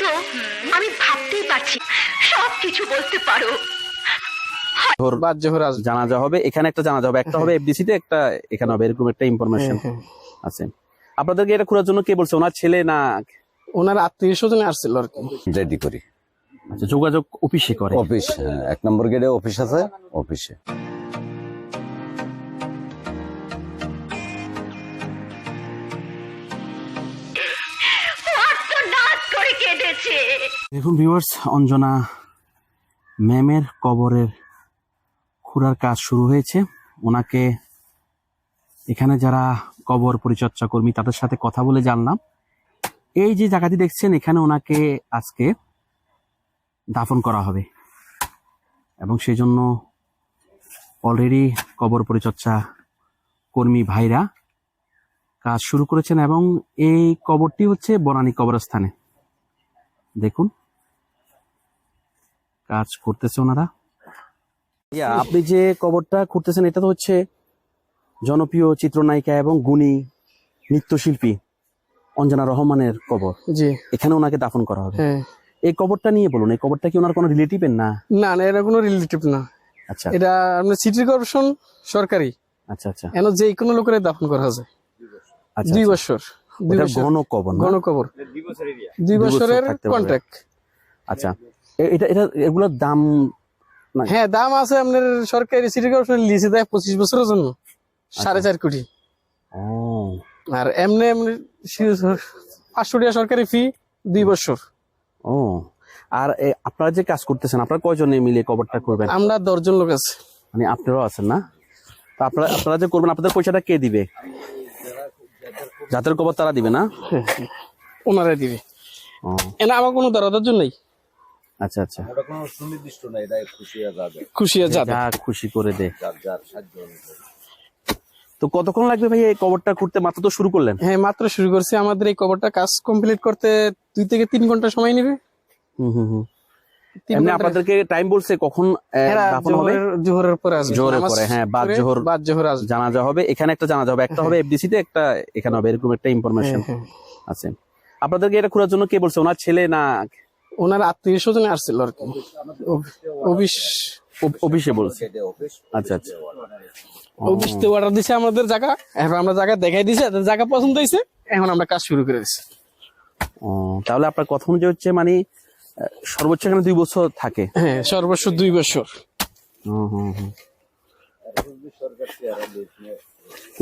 তো আমি ভাবতেই পারছি সব কিছু বলতে পারো। জোহর জোহর জানাজা হবে এখানে একটা জানাজা হবে একটা হবে এফডিসি তে একটা এখানে হবে এরকম একটা ইনফরমেশন হ্যাঁ, আছে। আপনাদেরকে এটা খোঁড়ার জন্য কে বলছে? ওনার ছেলে না? ওনার আত্মীয় স্বজন আসছিল আর কি। রেডি করি। আচ্ছা যোগাযোগ অফিসে করে। অফিস হ্যাঁ, এক নম্বর গেটে অফিস আছে অফিসে। দেখুন ভিউয়ার্স অঞ্জনা ম্যামের কবরের খুঁড়ার কাজ শুরু হয়েছে। ওনাকে এখানে যারা কবর পরিচর্যা কর্মী, তাদের সাথে কথা বলে জানলাম। এই যে জায়গাটি দেখছেন, এখানে ওনাকে আজকে দাফন করা হবে। এবং সেই জন্য অলরেডি কবর পরিচর্যা কর্মী ভাইরা কাজ শুরু করেছেন এবং এই কবরটি হচ্ছে বনানী কবরস্থানে। দেখুন। কাজ করতেছে ওনারা। আপনি যে কবরটা করতেছেন এটা তো হচ্ছে জনপ্রিয় চিত্রনায়িকা এবং গুণী নৃত্যশিল্পী অঞ্জনা রহমানের কবর। জি। এখানে ওনাকে দাফন করা হবে। হ্যাঁ। এই কবরটা নিয়ে বলুন এই কবরটা কি ওনার কোনো রিলেটিভের না? না না এটা কোনো রিলেটিভ না। আচ্ছা। এটা আপনার সিটি কর্পোরেশন সরকারি। আচ্ছা আচ্ছা। এন যে কোনো লোকের দাফন করা যায় আচ্ছা দুই আচ্ছা। বছর। দুই এটা বছর ঘন কবর না? গণকবর দুই বছরের কন্ট্রাক্ট আচ্ছা এটা এটা এগুলোর দাম হ্যাঁ দাম আছে আপনার সরকারি সিটি কর্পোরেশন লিজে দেয় পঁচিশ বছরের জন্য আচ্ছা। সাড়ে চার কোটি। আর এমনি এমনি পাঁচশো টাকা সরকারি ফি দুই বছর। ও। আর আপনারা যে কাজ করতেছেন আপনারা কয়জনে মিলে কবরটা করবেন? আমরা দশজন লোক আছে। মানে আপনারাও আছেন না? তো আপনারা আপনারা যে করবেন আপনাদের পয়সাটা কে দিবে? যাদের কবর তারা দিবে না? ওনারা দিবে। এনা আমার কোনো দরদার জন্য নেই। আচ্ছা আচ্ছা। ওটা কোনো সুনির্দিষ্ট নাই এটা খুশি যাবে। খুশি আছে যাবে। যা খুশি করে দে। যার যার সাহায্য তো কতক্ষণ লাগবে ভাই এই কবরটা করতে মাত্র তো শুরু করলেন। হ্যাঁ মাত্র শুরু করছি। আমাদের এই কবরটা কাজ কমপ্লিট করতে দুই থেকে তিন ঘণ্টা সময় নেবে। হুম হুম হুম। এমনি আপনাদেরকে টাইম বলছে কখন দাফন হবে? জোহরের- পরে আসবে। জোহরের পরে, হ্যাঁ, বাদ জোহর। বাদ জোহর আসবে। জানাজা হবে। এখানে একটা জানাজা হবে একটা হবে এফডিসি তে একটা এখানে হবে এরকম একটা ইনফরমেশন হ্যাঁ, হ্যাঁ। আছে। আপনাদেরকে এটা খোঁড়ার জন্য কে বলছে? ওনার ছেলে না ওনার আত্মীয় স্বজন আসছিল আর কি। অফিস অফিসে বলছে। আচ্ছা আচ্ছা। অফিস অর্ডার দিছে আমাদের জায়গা। এখন আমরা জায়গা দেখাই দিছে জায়গা পছন্দ হয়েছে এখন আমরা কাজ শুরু করে দিছি। ও তাহলে আপনার কথা অনুযায়ী হচ্ছে মানে সর্বোচ্চ এখানে দুই বছর থাকে। হ্যাঁ সর্বোচ্চ দুই বছর। হুম, হুম, হুম।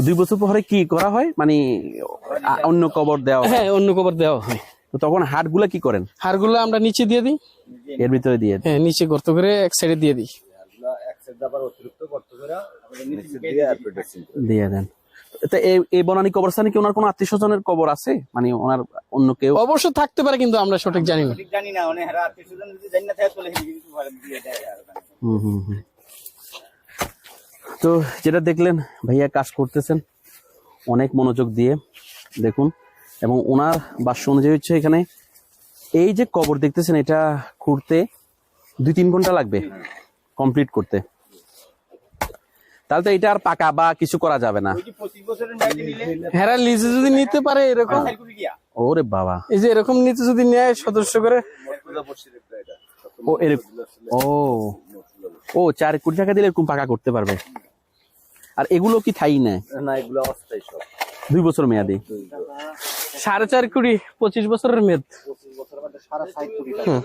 দুই বছর পরে কি করা হয়? মানে অন্য কবর দেওয়া হয়? হ্যাঁ অন্য কবর দেওয়া হয়। তো তখন হাটগুলা কি করেন? হাড়গুলো আমরা নিচে দিয়ে দিই। এর ভিতরে দিয়ে। হ্যাঁ নিচে গর্ত করে এক সাইডে দিয়ে দিই। এক সাইড আবার অতিরিক্ত করতে করে আমাদের নিচে দিয়ে আর ড্রেসিং দিয়ে দেন। এই এই বনানী কবরস্থানে কি ওনার কোনো আত্মীয় স্বজনের কবর আছে? মানে ওনার অন্য কেউ? অবশ্য থাকতে পারে কিন্তু আমরা সঠিক জানি না। জানি না হারা আত্মীয় স্বজন যদি জানি না থাকে কিন্তু ভালো দিয়ে দেয় আর হুম হুম হুম। তো যেটা দেখলেন ভাইয়া কাজ করতেছেন অনেক মনোযোগ দিয়ে দেখুন। এবং ওনার বাস্য অনুযায়ী হচ্ছে এখানে এই যে কবর দেখতেছেন এটা খুঁড়তে দুই তিন ঘণ্টা লাগবে কমপ্লিট করতে। তাহলে তো এটা আর পাকা বা কিছু করা যাবে না। ওই যে পঁচিশ বছরের মেয়াদি নিলে হেরা লিজে যদি নিতে পারে এরকম? ওরে বাবা। এই যে এরকম নিতে যদি নেয় সদস্য করে? ও এরকম ও। ও চার কোটি টাকা দিলে এরকম পাকা করতে পারবে। আর এগুলো কি থাই না না এগুলো অস্থায়ী সব। দুই বছর মেয়াদি। সাড়ে চার কোটি পঁচিশ বছরের মেদ হুম।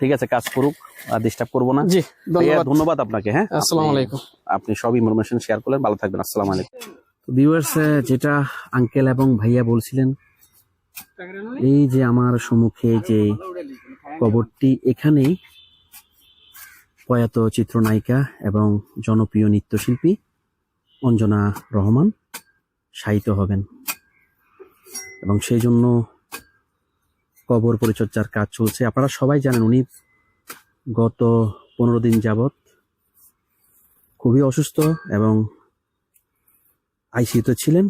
ঠিক আছে কাজ করুক আর ডিস্টার্ব করব না। জি ধন্যবাদ। ধন্যবাদ আপনাকে হ্যাঁ? আসসালামু আলাইকুম। আপনি সব ইনফরমেশন শেয়ার করলেন ভালো থাকবেন আসসালামু আলাইকুম। ভিউয়ার্স যেটা আঙ্কেল এবং ভাইয়া বলছিলেন এই যে আমার সম্মুখে যে কবরটি এখানেই প্রয়াত চিত্রনায়িকা এবং জনপ্রিয় নৃত্যশিল্পী অঞ্জনা রহমান শায়িত হবেন। এবং সেই জন্য কবর পরিচর্যার কাজ চলছে। আপনারা সবাই জানেন উনি গত পনেরো দিন যাবৎ খুবই অসুস্থ এবং আইসিইউতে ছিলেন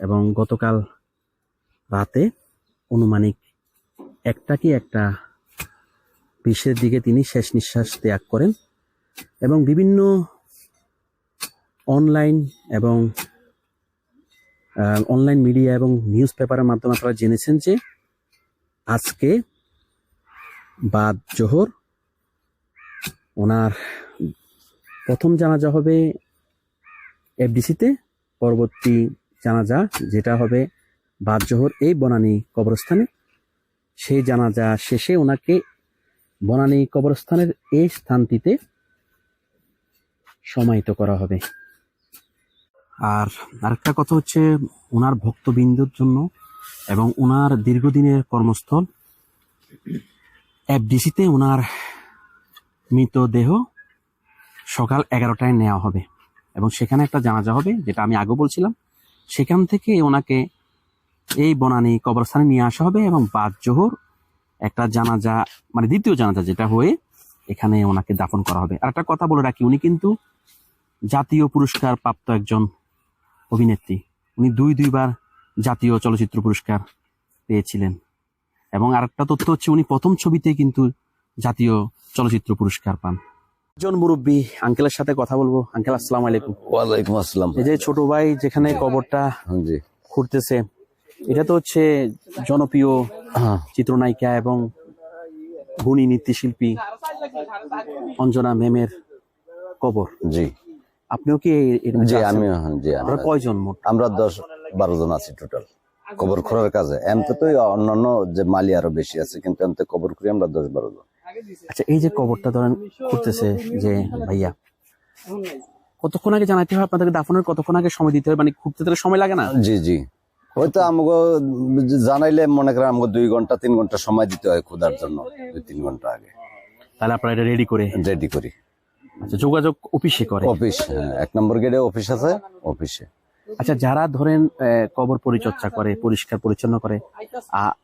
এবং গতকাল রাতে অনুমানিক একটা কি একটা বিষের দিকে তিনি শেষ নিঃশ্বাস ত্যাগ করেন এবং বিভিন্ন অনলাইন এবং অনলাইন মিডিয়া এবং নিউজ পেপারের মাধ্যমে আপনারা জেনেছেন যে আজকে বাদ জোহর। ওনার প্রথম জানাজা হবে এফডিসিতে, পরবর্তী জানাজা যেটা হবে বাদ জোহর এই বনানী কবরস্থানে। সেই জানাজা শেষে ওনাকে বনানী কবরস্থানের এই স্থানটিতে সমাহিত করা হবে। আর আরেকটা কথা হচ্ছে, ওনার ভক্তবৃন্দর জন্য এবং ওনার দীর্ঘদিনের কর্মস্থল এফডিসিতে ওনার মৃতদেহ সকাল এগারোটায় নেওয়া হবে এবং সেখানে একটা জানাজা হবে, যেটা আমি আগে বলছিলাম। সেখান থেকে ওনাকে এই বনানী কবরস্থানে নিয়ে আসা হবে এবং বাদ জোহর একটা জানাজা মানে দ্বিতীয় জানাজা যেটা হয়ে এখানে ওনাকে দাফন করা হবে। আর একটা কথা বলে রাখি, উনি কিন্তু জাতীয় পুরস্কার প্রাপ্ত একজন অভিনেত্রী। উনি দুই দুইবার জাতীয় চলচ্চিত্র পুরস্কার পেয়েছিলেন। এবং আরেকটা তথ্য হচ্ছে উনি প্রথম ছবিতে কিন্তু জাতীয় চলচ্চিত্র পুরস্কার পান। একজন মুরব্বী আঙ্কেলের সাথে কথা বলব। আঙ্কেল আসসালাম আলাইকুম। ওয়ালাইকুম আসসালাম। এই যে ছোট ভাই যেখানে কবরটা জি। ঘুরতেছে এটা তো হচ্ছে জনপ্রিয় হ্যাঁ। চিত্রনায়িকা এবং গুণী নৃত্যশিল্পী অঞ্জনা মেমের কবর। জি। আপনিও কি জি আমি জি আমি আপনারা কয়জন মোট? আমরা দশ বারো জন আছি টোটাল কবর খোঁড়ার কাজে। এমতে তো অন্যান্য যে মালি আরও বেশি আছে কিন্তু এমতে কবর করি আমরা দশ বারো জন। আচ্ছা এই যে কবরটা ধরেন করতেছে যে ভাইয়া কতক্ষণ আগে জানাতে হয় আপনাদেরকে দাফনের? কতক্ষণ আগে সময় দিতে হয়? মানে ঘুরতে তো সময় লাগে না? জি জি। হয়তো আমাকে জানাইলে মনে করেন আমাকে দুই ঘণ্টা তিন ঘণ্টা সময় দিতে হয় খোদার জন্য দুই তিন ঘণ্টা আগে। তাহলে আপনারা এটা রেডি করে? রেডি করি। আচ্ছা যোগাযোগ অফিসে করে। অফিস হ্যাঁ, এক নম্বর গেটে অফিস আছে অফিসে। আচ্ছা যারা ধরেন কবর পরিচর্যা করে পরিষ্কার পরিচ্ছন্ন করে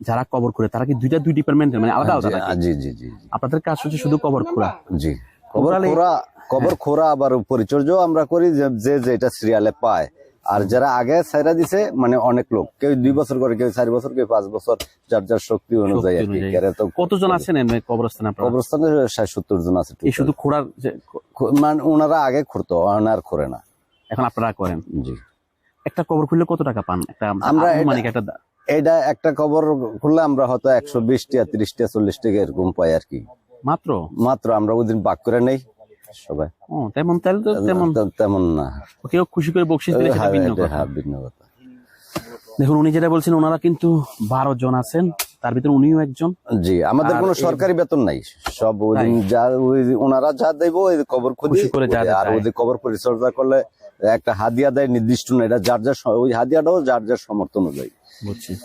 যারা কবর করে তারা কি দুইটা দুই ডিপার্টমেন্ট মানে আলাদা আলাদা জি জি জি আপনাদের কাজ হচ্ছে শুধু কবর খোলা জি। কবর খোরা কবর খোরা আবার পরিচর্যাও আমরা করি যে- যে যেটা সিরিয়ালে পায়। আর যারা আগে সাইরা দিছে মানে অনেক লোক। কেউ দুই বছর করে কেউ চার বছর কেউ পাঁচ বছর যার যার শক্তি অনুযায়ী কতজন আছেন কবরস্থানে কবরস্থানে ষাট সত্তর জন আছে শুধু খোঁড়ার মানে ওনারা আগে খুঁড়তো আর করে না। এখন আপনারা করেন? জি। একটা কবর খুললে কত টাকা পান? একটা আমরা এটা- মানে একটা এইটা একটা কবর খুললে আমরা হয়তো একশো বিশ টিয়া ত্রিশ টিয়া চল্লিশ টাকা এরকম পাই আর কি। মাত্র? মাত্র আমরা ওই দিন বাক করে নেই সবাই। তেমন তাহলে তো তেমন তেমন না। কেউ খুশি করে বকশিস দিলে সেটা হ্যাঁ, ভিন্ন কথা। হ্যাঁ ভিন্ন কথা। দেখুন উনি যেটা বলছেন ওনারা কিন্তু বারো জন আছেন তার ভিতরে উনিও একজন। জি আমাদের কোনো সরকারি বেতন নাই। সব ওই দিন যা ওই ওনারা যা দেব ওই কবর খুশি করে যা আর ওই কবর পরিচর্যা করলে একটা হাদিয়া দেয় নির্দিষ্ট না এটা যার যার ওই হাদিয়াটাও যার যার সমর্থন অনুযায়ী। বুঝছি।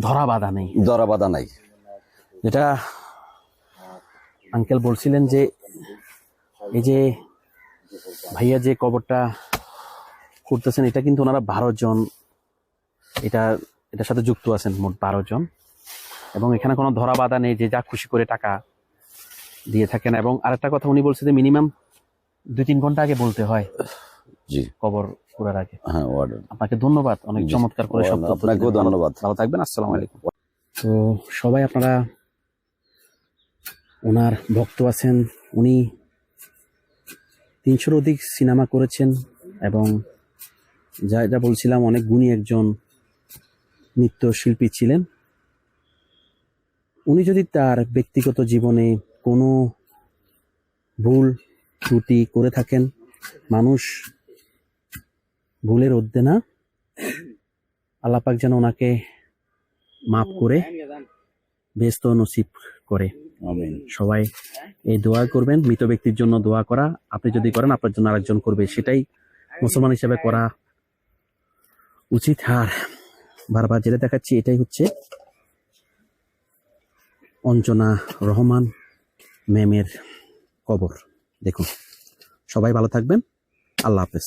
ধরা বাধা নেই। দরা বাধা নাই। যেটা আঙ্কেল বলছিলেন যে এই যে ভাইয়া যে কবরটা করতেছেন এটা কিন্তু ওনারা বারো জন এটা এটার সাথে যুক্ত আছেন মোট বারো জন। এবং এখানে কোনো ধরা বাধা নেই যে যা খুশি করে টাকা দিয়ে থাকেন। এবং আরেকটা কথা উনি বলছে যে মিনিমাম দুই তিন ঘণ্টা আগে বলতে হয়। জি। কবর করার আগে। হ্যাঁ আপনাকে ধন্যবাদ অনেক চমৎকার করে সব আপনাকেও ধন্যবাদ। ভালো থাকবেন আসসালামু আলাইকুম। তো সবাই আপনারা ওনার ভক্ত আছেন উনি তিনশোর অধিক সিনেমা করেছেন এবং যা যা বলছিলাম অনেক গুণী একজন নৃত্যশিল্পী ছিলেন। উনি যদি তার ব্যক্তিগত জীবনে কোনো ভুল ত্রুটি করে থাকেন মানুষ ভুলের অধ্যে না। আল্লাপাক যেন ওনাকে মাফ করে ব্যস্ত নসিব করে। সবাই এই দোয়া করবেন মৃত ব্যক্তির জন্য দোয়া করা। আপনি যদি করেন আপনার জন্য আরেকজন করবে সেটাই মুসলমান হিসেবে করা উচিত। আর বারবার যেটা দেখাচ্ছি এটাই হচ্ছে অঞ্জনা রহমান ম্যামের কবর। দেখুন সবাই ভালো থাকবেন। আল্লাহ হাফেজ।